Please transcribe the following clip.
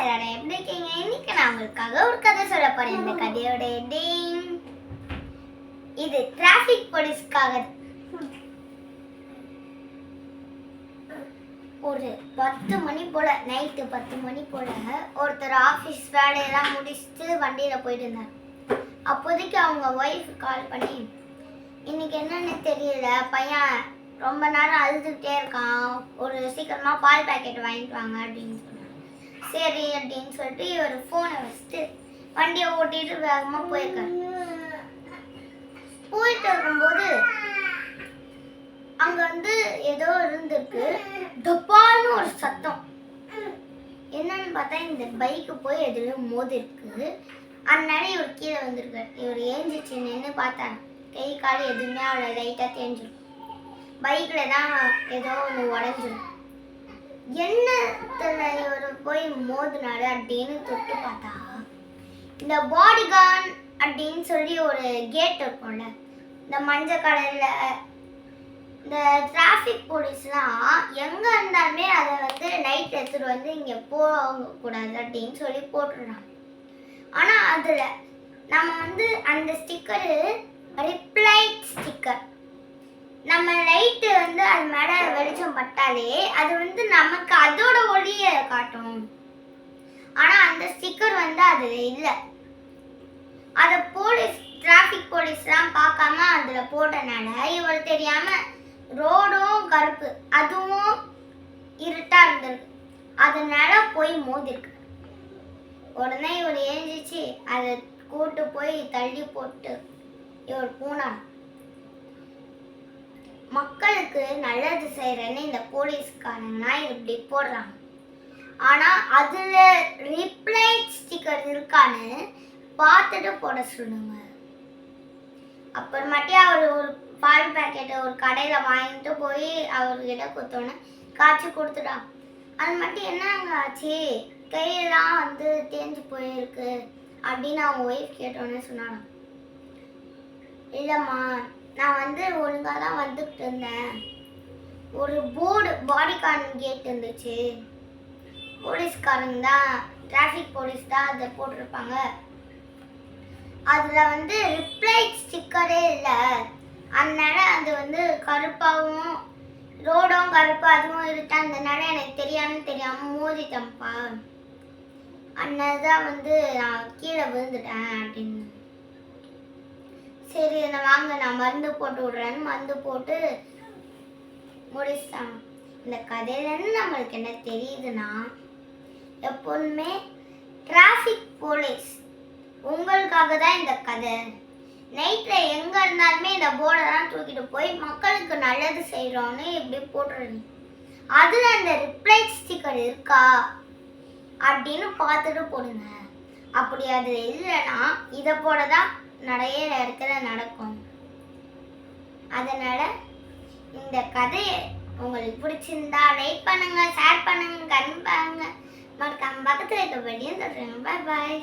எல்லாரும் எப்படி இருக்கீங்க இன்னைக்கு நான் உங்களுக்காக ஒரு கதை சொல்ல போறேன். இந்த கதையோட நேம் இது டிராஃபிக் போலீஸ்க்காக ஒரு பத்து மணி போல நைட்டு பத்து மணி போல ஒருத்தர் ஆஃபீஸ் வேலையெல்லாம் முடிச்சுட்டு வண்டியில போயிட்டு இருந்தார். அப்போதைக்கு அவங்க ஒய்ஃப் கால் பண்ணி இன்னைக்கு என்னன்னு தெரியல பையன் ரொம்ப நேரம் அழுதுகிட்டே இருக்கான். ஒரு சீக்கிரமா பால் பாக்கெட் வாங்கிட்டு வாங்க அப்படின்னு சொன்னாங்க. சரி அப்படின்னு சொல்லிட்டு இவர் ஃபோனை வச்சுட்டு வண்டியை ஓட்டிட்டு வேகமாக போயிருக்காரு. போயிட்டு இருக்கும்போது அங்க வந்து ஏதோ இருந்திருக்கு. டப்பான்னு ஒரு சத்தம். என்னன்னு பார்த்தா இந்த பைக்கு போய் எதுவும் மோதி இருக்குது அதனால இவர் கீழே வந்திருக்காரு. இவர் ஏஞ்சிச்சு நின்று பார்த்தாரு. கை கால் எதுவுமே அவ்வளோ லைட்டாக தேஞ்சிடும் பைக்கில் தான் ஏதோ ஒன்று உடஞ்சிரும். என்னத்துல இவர் போய் மோதினாரு அப்படின்னு தொட்டு பார்த்தா இந்த பாடிகார்ன் அப்படின்னு சொல்லி ஒரு கேட் இருக்கும்ல இந்த மஞ்சள் கலரில் இந்த டிராஃபிக் போலீஸ்லாம் எங்கே இருந்தாலுமே அதை வந்து நைட் எடுத்துகிட்டு வந்து இங்கே போகக்கூடாது அப்படின்னு சொல்லி போட்டுடுறாங்க. ஆனால் அதில் நம்ம வந்து அந்த ஸ்டிக்கரு ரிப்ளைட் ஸ்டிக்கர் நம்ம லைட்டு வந்து அது மேலே வெளிச்சம் பட்டாலே அது வந்து நமக்கு அதோட ஒளியை காட்டும். ஆனால் அந்த ஸ்டிக்கர் வந்து அதுல இல்லை. அதை போலீஸ் டிராஃபிக் போலீஸ்லாம் பார்க்காம அதில் போட்டனால இவர் தெரியாமல் ரோடும் கருப்பு அதுவும் இருட்டா இருந்திருக்கு. அதனால போய் மோதிருக்கு. உடனே இவர் ஏஞ்சிச்சு. அதை கூட்டு போய் தள்ளி போட்டு இவர் போனார் மக்களுக்கு நல்லது செய்யறேன்னு இந்த போலீஸ்காரங்கலாம் இப்படி போடுறாங்க. ஆனா அதுல ரிப்ளை ஸ்டிக்கர் இருக்கான்னு பார்த்துட்டு போட சொல்லுங்க. அப்புறமாட்டி அவர் ஒரு பால் பாக்கெட்டை ஒரு கடையில் வாங்கிட்டு போய் அவர்கிட்ட கொடுத்தோன்னே காய்ச்சி கொடுத்துட்டான் அது மட்டும் என்னங்க ஆச்சு? கையெல்லாம் வந்து தேஞ்சு போயிருக்கு அப்படின்னு அவங்க ஒய்ஃப் கேட்டோன்னே சொன்னாங்க. இல்லைம்மா நான் வந்து ஒழுங்காக தான் வந்துக்கிட்டு இருந்தேன். ஒரு போர்டு பாடிகார்ன் கேட் இருந்துச்சு. போலீஸ்காரங்க தான் டிராஃபிக் போலீஸ் தான் அதை போட்டிருப்பாங்க. அதில் வந்து ரிப்ளைட் ஸ்டிக்கரே இல்லை. அதனால அது வந்து கருப்பாகவும் ரோடும் கருப்பாக அதுவும் இருட்டா அதனால எனக்கு தெரியாமல் தெரியாமல் மோதிட்டேன்ப்பா அதனால தான் வந்து நான் கீழே விழுந்துட்டேன் அப்படின்னு. சரி நான் வாங்க நான் மருந்து போட்டு விடுறேன்னு மருந்து போட்டு முடிச்சிட்டாங்க இந்த கதையிலேருந்து நம்மளுக்கு என்ன தெரியுதுன்னா எப்போதுமே டிராஃபிக் போலீஸ் உங்களுக்காக தான் இந்த கதை. நைட்டில் எங்கே இருந்தாலுமே இந்த போர்டெல்லாம் தூக்கிட்டு போய் மக்களுக்கு நல்லது செய்கிறோன்னு இப்படி போட்டுருங்க. அதில் அந்த ரிப்ளைட் ஸ்டிக்கர் இருக்கா அப்படின்னு பார்த்துட்டு போடுங்க. அப்படி அது இல்லைன்னா இதை போட தான் நிறைய இடத்துல நடக்கும். அதனால் இந்த கதையை உங்களுக்கு பிடிச்சிருந்தா லைக் பண்ணுங்கள் ஷேர் பண்ணுங்கள் கண் பாருங்கள் மறக்காம பக்கத்தில் இருக்க வெளியும் சொல்கிறேங்க பாய் பாய்